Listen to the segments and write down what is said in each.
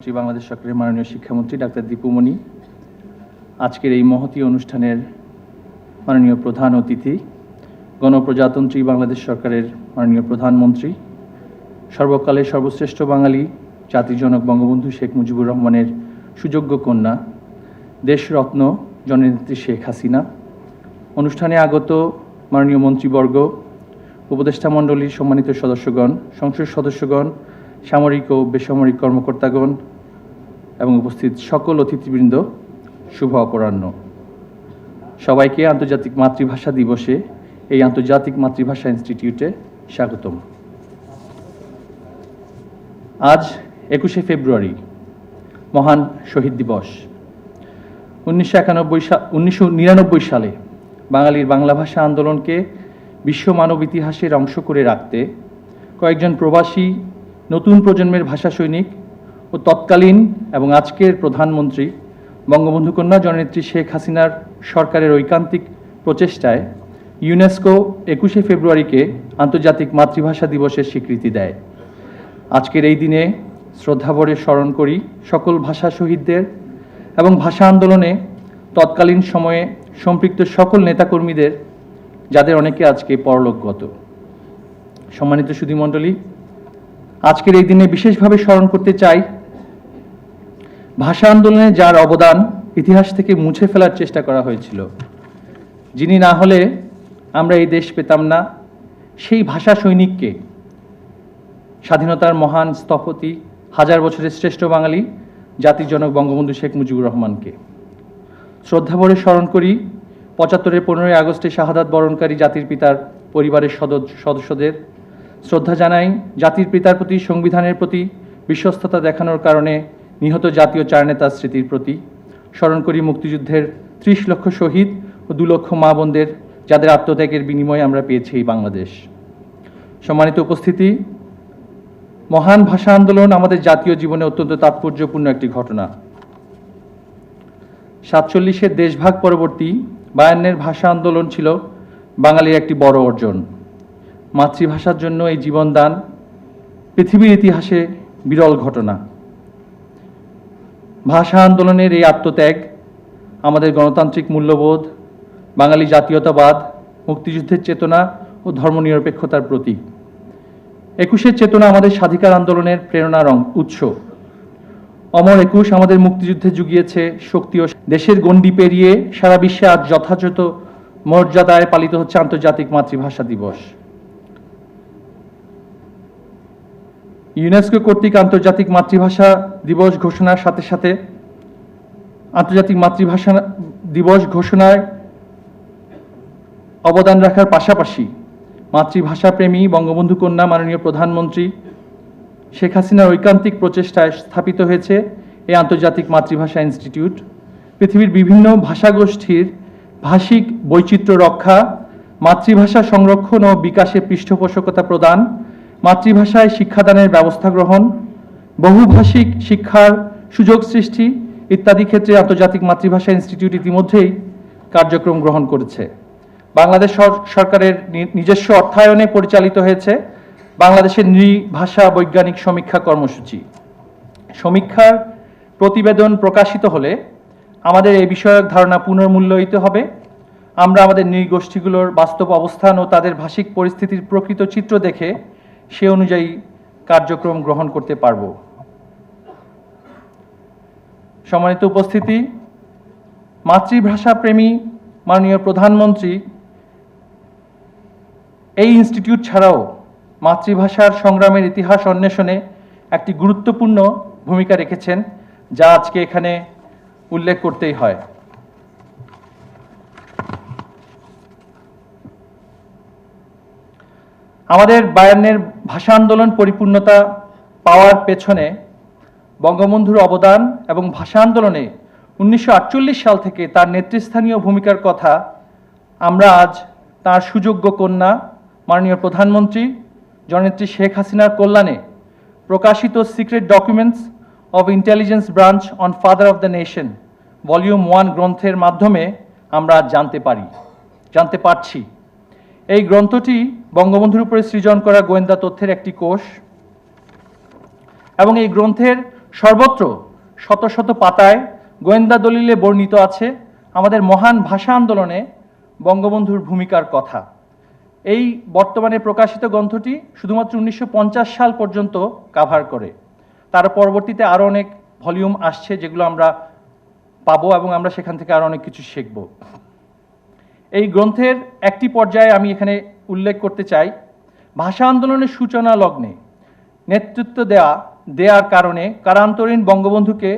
শ্রী বাংলাদেশ সরকারের মাননীয় শিক্ষামন্ত্রী ডাক্তার দীপুমণি আজকের এই মহতী অনুষ্ঠানের মাননীয় প্রধান অতিথি, গণপ্রজাতন্ত্রী বাংলাদেশ সরকারের মাননীয় প্রধানমন্ত্রী, সর্বকালের সর্বশ্রেষ্ঠ বাঙালি জাতিজনক বঙ্গবন্ধু শেখ মুজিবুর রহমানের সুযোগ্য কন্যা, দেশরত্ন জননেত্রী শেখ হাসিনা। অনুষ্ঠানে আগত মাননীয় মন্ত্রীবর্গ, উপদেষ্টা মণ্ডলীর সম্মানিত সদস্যগণ, সংসদ সদস্যগণ সামরিক ও বেসামরিক কর্মকর্তাগণ এবং উপস্থিত সকল অতিথিবৃন্দ, শুভ অপরাহ্ন। সবাইকে আন্তর্জাতিক মাতৃভাষা দিবসে এই আন্তর্জাতিক মাতৃভাষা ইনস্টিটিউটে স্বাগতম। আজ একুশে ফেব্রুয়ারি, মহান শহীদ দিবস। উনিশশো একানব্বই উনিশশো নিরানব্বই সালে বাঙালির বাংলা ভাষা আন্দোলনকে বিশ্ব মানব ইতিহাসের অংশ করে রাখতে কয়েকজন প্রবাসী নতুন প্রজন্মের ভাষা সৈনিক ও তৎকালীন এবং আজকের প্রধানমন্ত্রী বঙ্গবন্ধু কন্যা জননেত্রী শেখ হাসিনার সরকারের ঐকান্তিক প্রচেষ্টায় ইউনেস্কো একুশে ফেব্রুয়ারিকে আন্তর্জাতিক মাতৃভাষা দিবসের স্বীকৃতি দেয়। আজকের এই দিনে শ্রদ্ধাভরে স্মরণ করি সকল ভাষা শহীদদের এবং ভাষা আন্দোলনে তৎকালীন সময়ে সম্পৃক্ত সকল নেতাকর্মীদের, যাদের অনেকে আজকে পরলোকগত। সম্মানিত সুধীমণ্ডলী আজকের এই দিনে বিশেষভাবে স্মরণ করতে চাই, ভাষা আন্দোলনে যার অবদান ইতিহাস থেকে মুছে ফেলার চেষ্টা করা হয়েছিল। যিনি না হলে আমরা এই দেশ পেতাম না, সেই ভাষা সৈনিককে, স্বাধীনতার মহান স্থপতি, হাজার বছরের শ্রেষ্ঠ বাঙালি, জাতির জনক বঙ্গবন্ধু শেখ মুজিবুর রহমানকে। শ্রদ্ধাভরে স্মরণ করি, পঁচাত্তরের পনেরোই আগস্টে শাহাদাত বরণকারী জাতির পিতার পরিবারের সদস্য সদস্যদের শ্রদ্ধা জানাই জাতির পিতার প্রতি, সংবিধানের প্রতি, বিশ্বস্ততা দেখানোর কারণে নিহত জাতীয় চার নেতার স্মৃতির প্রতি। স্মরণ করি মুক্তিযুদ্ধের ত্রিশ লক্ষ শহীদ ও দু লক্ষ মা বোনদের, যাদের আত্মত্যাগের বিনিময়ে আমরা পেয়েছি এই বাংলাদেশ। সম্মানিত উপস্থিতি, মহান ভাষা আন্দোলন আমাদের জাতীয় জীবনে অত্যন্ত তাৎপর্যপূর্ণ একটি ঘটনা। সাতচল্লিশের দেশভাগ পরবর্তী বায়ান্নের ভাষা আন্দোলন ছিল বাঙালির একটি বড় অর্জন। মাতৃভাষার জন্য এই জীবনদান পৃথিবীর ইতিহাসে বিরল ঘটনা। ভাষা আন্দোলনের এই আত্মত্যাগ, আমাদের গণতান্ত্রিক মূল্যবোধ, বাঙালি জাতীয়তাবাদ, মুক্তিযুদ্ধের চেতনা ও ধর্মনিরপেক্ষতার প্রতীক। একুশের চেতনা আমাদের স্বাধিকার আন্দোলনের প্রেরণার উৎস। অমর একুশ আমাদের মুক্তিযুদ্ধে জুগিয়েছে শক্তি ও দেশের গণ্ডি পেরিয়ে সারা বিশ্বে আজ যথাযথ মর্যাদায় পালিত হচ্ছে আন্তর্জাতিক মাতৃভাষা দিবস। ইউনেস্কো কর্তৃক আন্তর্জাতিক মাতৃভাষা দিবস ঘোষণার সাথে সাথে আন্তর্জাতিক মাতৃভাষা দিবস ঘোষণায় অবদান রাখার পাশাপাশি মাতৃভাষা প্রেমী বঙ্গবন্ধু কন্যা মাননীয় প্রধানমন্ত্রী শেখ হাসিনার ঐকান্তিক প্রচেষ্টায় স্থাপিত হয়েছে এই আন্তর্জাতিক মাতৃভাষা ইনস্টিটিউট। পৃথিবীর বিভিন্ন ভাষাগোষ্ঠীর ভাষিক বৈচিত্র্য রক্ষা, মাতৃভাষা সংরক্ষণ ও বিকাশে পৃষ্ঠপোষকতা প্রদান মাতৃভাষায় শিক্ষাদানের ব্যবস্থা গ্রহণ, বহুভাষিক শিক্ষার সুযোগ সৃষ্টি ইত্যাদি ক্ষেত্রে আন্তর্জাতিক মাতৃভাষা ইনস্টিটিউট ইতিমধ্যেই কার্যক্রম গ্রহণ করেছে। বাংলাদেশ সরকারের নিজস্ব অর্থায়নে পরিচালিত হয়েছে বাংলাদেশের নৃভাষা বৈজ্ঞানিক সমীক্ষা কর্মসূচি। সমীক্ষার প্রতিবেদন প্রকাশিত হলে আমাদের এই বিষয়ক ধারণা পুনর্মূল্যায়িত হবে। আমরা আমাদের নৃগোষ্ঠীগুলোর বাস্তব অবস্থান ও তাদের ভাষিক পরিস্থিতির প্রকৃত চিত্র দেখে সে অনুযায়ী কার্যক্রম গ্রহণ করতে পারব। সম্মানিত উপস্থিতি, মাতৃভাষা প্রেমী মাননীয় প্রধানমন্ত্রী, এই ইনস্টিটিউট ছাড়াও মাতৃভাষার সংগ্রামের ইতিহাস অন্বেষণে একটি গুরুত্বপূর্ণ ভূমিকা রেখেছেন, যা আজকে এখানে উল্লেখ করতেই হয়। আমাদের বায়ান্নের ভাষা আন্দোলন পরিপূর্ণতা পাওয়ার পেছনে বঙ্গবন্ধুর অবদান এবং ভাষা আন্দোলনে উনিশশো আটচল্লিশ সাল থেকে তার নেতৃস্থানীয় ভূমিকার কথা আমরা আজ তার সুযোগ্য কন্যা, মাননীয় প্রধানমন্ত্রী, জননেত্রী শেখ হাসিনার কল্যাণে প্রকাশিত secret documents of intelligence branch on father of the nation, volume one গ্রন্থের মাধ্যমে আমরা জানতে পারি, জানতে পারছি। এই গ্রন্থটি বঙ্গবন্ধুর উপরে সৃজন করা গোয়েন্দা তথ্যের একটি কোষ এবং এই গ্রন্থের সর্বত্র শত শত পাতায় গোয়েন্দা দলিলে বর্ণিত আছে আমাদের মহান ভাষা আন্দোলনে বঙ্গবন্ধুর ভূমিকার কথা। এই বর্তমানে প্রকাশিত গ্রন্থটি শুধুমাত্র উনিশশো পঞ্চাশ সাল পর্যন্ত কাভার করে। তার পরবর্তীতে আরও অনেক ভলিউম আসছে যেগুলো আমরা পাবো এবং আমরা সেখান থেকে আরও অনেক কিছু শিখব। এই গ্রন্থের একটি পর্যায়ে আমি এখানে উল্লেখ করতে চাই। ভাষা আন্দোলনের সূচনা লগ্নে নেতৃত্ব দেয়া দেওয়ার কারণে কারান্তরীণ বঙ্গবন্ধুকে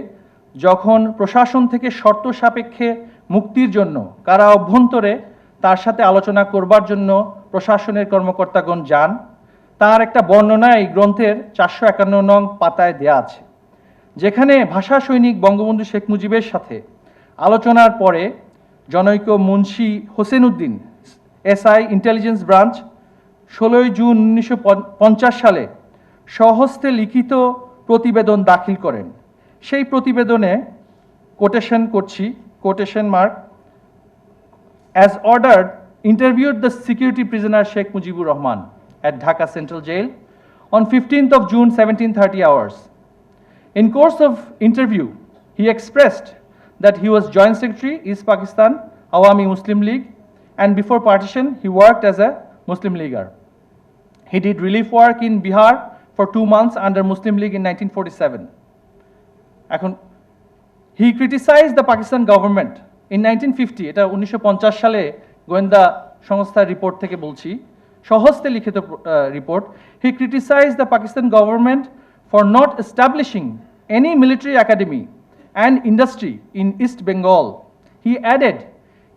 যখন প্রশাসন থেকে শর্ত সাপেক্ষে মুক্তির জন্য কারা অভ্যন্তরে তার সাথে আলোচনা করবার জন্য প্রশাসনের কর্মকর্তাগণ যান, তার একটা বর্ণনা এই গ্রন্থের চারশো একান্ন নং পাতায় দেয়া আছে, যেখানে ভাষা সৈনিক বঙ্গবন্ধু শেখ মুজিবের সাথে আলোচনার পরে জনৈক Munshi Hossain Uddin SI intelligence branch, ষোলোই জুন উনিশশো পঞ্চাশ সালে স্বহস্তে লিখিত প্রতিবেদন দাখিল করেন। সেই প্রতিবেদনে কোটেশন করছি quotation mark as order interview the security prisoner Sheikh Mujibur Rahman at Dhaka central jail on fifteenth of June seventeen thirty hours in course of interview he expressed that he was Joint Secretary East Pakistan Awami Muslim League and before partition he worked as a Muslim Leaguer. He did relief work in Bihar for two months under Muslim League in 1947. এখন he criticise the Pakistan government in nineteen fifty এটা উনিশশো পঞ্চাশ সালে গোয়েন্দা সংস্থার report থেকে বলছি সহজতে লিখিত report he criticise the Pakistan government for not establishing any military academy and industry in east Bengal he added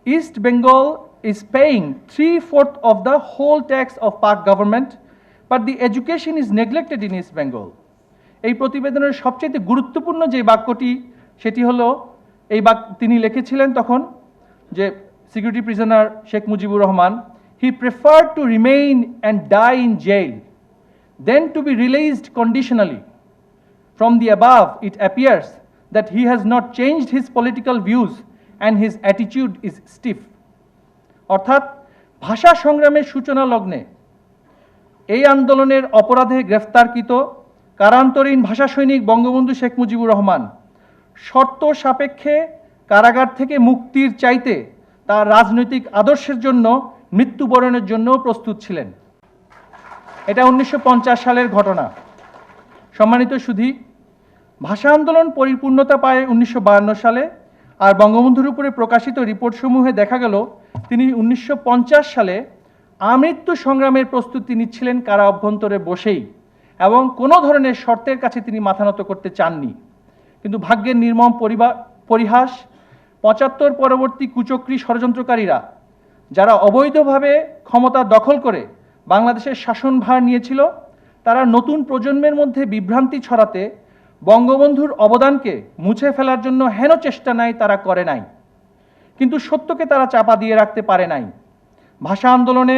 east Bengal is paying three fourth of the whole tax of Pak government, but the education is neglected in East Bengal. এই প্রতিবেদনের সবচেয়ে গুরুত্বপূর্ণ যে বাক্যটি সেটি হলো এই বাক তিনি লিখেছিলেন তখন যে security prisoner Sheikh Mujibur Rahman he prefer to remain and die in jail than to be released conditionally From the above, it appears that he has not changed his political views and his attitude is stiff. অর্থাৎ ভাষা সংগ্রামের সূচনা লগ্নে এই আন্দোলনের অপরাধে গ্রেফতারকৃত কারান্তরীণ ভাষা সৈনিক বঙ্গবন্ধু শেখ মুজিবুর রহমান শর্ত সাপেক্ষে কারাগার থেকে মুক্তির চাইতে তার রাজনৈতিক আদর্শের জন্য মৃত্যুবরণের জন্য প্রস্তুত ছিলেন এটা উনিশশো পঞ্চাশ সালের ঘটনা সম্মানিত সুধী ভাষা আন্দোলন পরিপূর্ণতা পায় উনিশশো সালে, আর বঙ্গবন্ধুর উপরে প্রকাশিত রিপোর্টসমূহে দেখা গেল, তিনি উনিশশো পঞ্চাশ সালে আমৃত্যু সংগ্রামের প্রস্তুতি নিচ্ছিলেন কারা অভ্যন্তরে বসেই, এবং কোনো ধরনের শর্তের কাছে তিনি মাথা নত করতে চাননি। কিন্তু ভাগ্যের নির্মম পরিহাস, পঁচাত্তর পরবর্তী কুচক্রী ষড়যন্ত্রকারীরা, যারা অবৈধভাবে ক্ষমতা দখল করে বাংলাদেশের শাসনভার নিয়েছিল, তারা নতুন প্রজন্মের মধ্যে বিভ্রান্তি ছড়াতে বঙ্গবন্ধুর অবদানকে মুছে ফেলার জন্য হেন চেষ্টা নাই তারা করে নাই। কিন্তু সত্যকে তারা চাপা দিয়ে রাখতে পারে নাই। ভাষা আন্দোলনে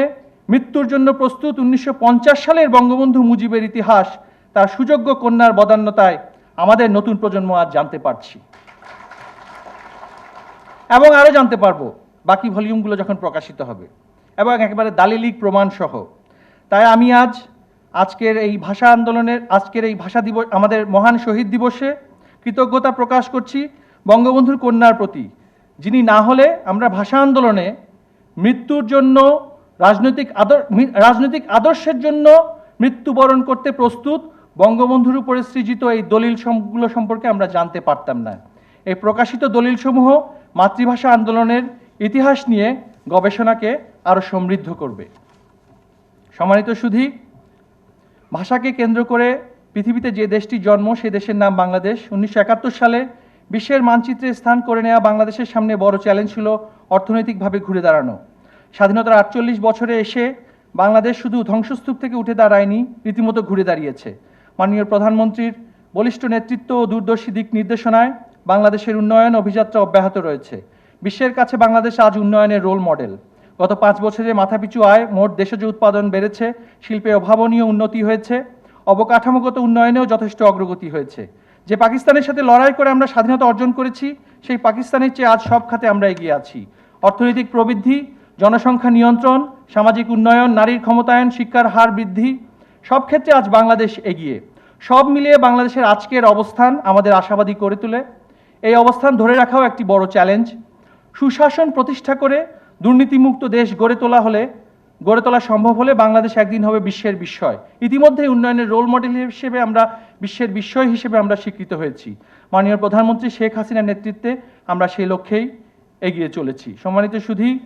মৃত্যুর জন্য প্রস্তুত উনিশশো পঞ্চাশ সালের বঙ্গবন্ধু মুজিবের ইতিহাস, তার সুযোগ্য কন্যার বদান্যতায় আমাদের নতুন প্রজন্ম আজ জানতে পারছি। এবং আরও জানতে পারব, বাকি ভলিউমগুলো যখন প্রকাশিত হবে। এবং একেবারে দালিলিক প্রমাণ সহ তাই আমি আজ আজকের এই ভাষা আন্দোলনের, আজকের এই ভাষা দিবস, আমাদের মহান শহীদ দিবসে কৃতজ্ঞতা প্রকাশ করছি বঙ্গবন্ধুর কন্যার প্রতি, যিনি না হলে আমরা ভাষা আন্দোলনে মৃত্যুর জন্য রাজনৈতিক আদর রাজনৈতিক আদর্শের জন্য মৃত্যুবরণ করতে প্রস্তুত বঙ্গবন্ধুর উপরে সৃজিত এই দলিল সম্গুলো সম্পর্কে আমরা জানতে পারতাম না। এই প্রকাশিত দলিলসমূহ মাতৃভাষা আন্দোলনের ইতিহাস নিয়ে গবেষণাকে আরও সমৃদ্ধ করবে। সম্মানিত সুধী ভাষাকে কেন্দ্র করে পৃথিবীতে যে দেশটি জন্ম সে দেশের নাম বাংলাদেশ। উনিশশো একাত্তর সালে বিশ্বের মানচিত্রে স্থান করে নেওয়া বাংলাদেশের সামনে বড় চ্যালেঞ্জ ছিল অর্থনৈতিকভাবে ঘুরে দাঁড়ানো। স্বাধীনতার আটচল্লিশ বছরে এসে বাংলাদেশ শুধু ধ্বংসস্তূপ থেকে উঠে দাঁড়ায়নি, রীতিমতো ঘুরে দাঁড়িয়েছে। মাননীয় প্রধানমন্ত্রীর বলিষ্ঠ নেতৃত্ব ও দূরদর্শী দিক নির্দেশনায় বাংলাদেশের উন্নয়ন অভিযাত্রা অব্যাহত রয়েছে। বিশ্বের কাছে বাংলাদেশ আজ উন্নয়নের রোল মডেল গত পাঁচ বছরে মাথাপিছু আয়, মোট দেশজ উৎপাদন বেড়েছে, শিল্পে অভাবনীয় উন্নতি হয়েছে, অবকাঠামোগত উন্নয়নেও যথেষ্ট অগ্রগতি হয়েছে। যে পাকিস্তানের সাথে লড়াই করে আমরা স্বাধীনতা অর্জন করেছি, সেই পাকিস্তানের চেয়ে আজ সব খাতে আমরা এগিয়ে আছি। অর্থনৈতিক প্রবৃদ্ধি, জনসংখ্যা নিয়ন্ত্রণ, সামাজিক উন্নয়ন, নারীর ক্ষমতায়ন, শিক্ষার হার বৃদ্ধি, সব ক্ষেত্রে আজ বাংলাদেশ এগিয়ে। সব মিলিয়ে বাংলাদেশের আজকের অবস্থান আমাদের আশাবাদী করে তোলে। এই অবস্থান ধরে রাখাও একটি বড় চ্যালেঞ্জ সুশাসন প্রতিষ্ঠা করে দুর্নীতিমুক্ত দেশ গড়ে তোলা হলে, গড়ে তোলা সম্ভব হলে বাংলাদেশ একদিন হবে বিশ্বের বিস্ময়। ইতিমধ্যে উন্নয়নের রোল মডেল হিসেবে আমরা, বিশ্বের বিস্ময় হিসেবে আমরা স্বীকৃত হয়েছি। মাননীয় প্রধানমন্ত্রী শেখ হাসিনার নেতৃত্বে আমরা সেই লক্ষ্যেই এগিয়ে চলেছি। সম্মানিত সুধী,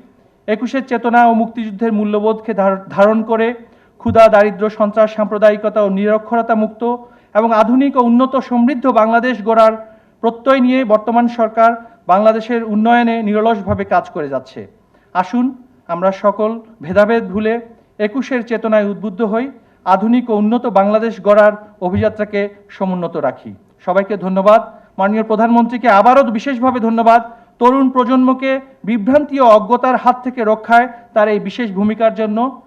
একুশের চেতনা ও মুক্তিযুদ্ধের মূল্যবোধকে ধার- ধারণ করে ক্ষুধা, দারিদ্র, সন্ত্রাস, সাম্প্রদায়িকতা ও নিরক্ষরতা মুক্ত এবং আধুনিক ও উন্নত সমৃদ্ধ বাংলাদেশ গড়ার প্রত্যয় নিয়ে বর্তমান সরকার বাংলাদেশের উন্নয়নে নিরলসভাবে কাজ করে যাচ্ছে। আসুন, আমরা সকল ভেদাভেদ ভুলে একুশের চেতনায় উদ্বুদ্ধ হই, আধুনিক ও উন্নত বাংলাদেশ গড়ার অভিযাত্রাকে সমুন্নত রাখি। সবাইকে ধন্যবাদ। মাননীয় প্রধানমন্ত্রীকে আবারও বিশেষভাবে ধন্যবাদ। তরুণ প্রজন্মকে বিভ্রান্তি ও অজ্ঞতার হাত থেকে রক্ষায় তার এই বিশেষ ভূমিকার জন্য,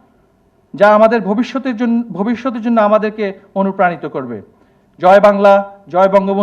যা আমাদের ভবিষ্যতের জন্য ভবিষ্যতের জন্য আমাদেরকে অনুপ্রাণিত করবে। জয় বাংলা, জয় বঙ্গবন্ধু।